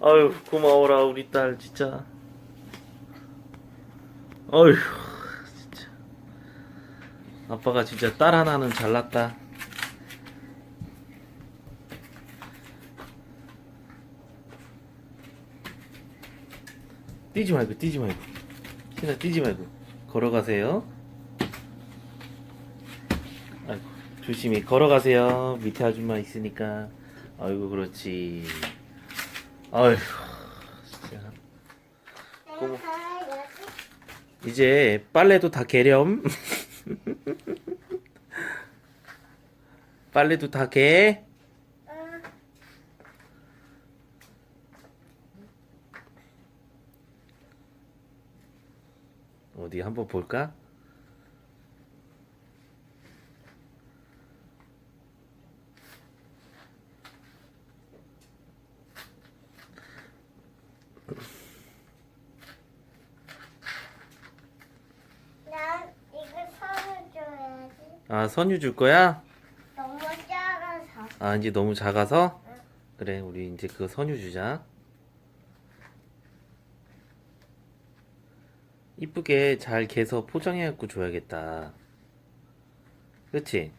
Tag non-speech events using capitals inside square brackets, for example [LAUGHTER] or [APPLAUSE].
아유 고마워라 우리 딸 진짜. 어휴 진짜. 아빠가 진짜 딸 하나는 잘났다. 뛰지 말고 뛰지 말고. 신아 뛰지 말고. 걸어가세요. 아이고 조심히 걸어가세요. 밑에 아줌마 있으니까. 아이고 그렇지 아휴 고마- 이제 빨래도 다 개렴 [LAUGHS] 빨래도 다 개. 어디 한번 볼까? 난 이거 선을 줘야지. 아 선유 줄 거야? 너무 작아서. 아 이제 너무 작아서? 그래 우리 이제 그거 선유 주자 이쁘게 잘 개서 포장해 갖고 줘야겠다 그렇지?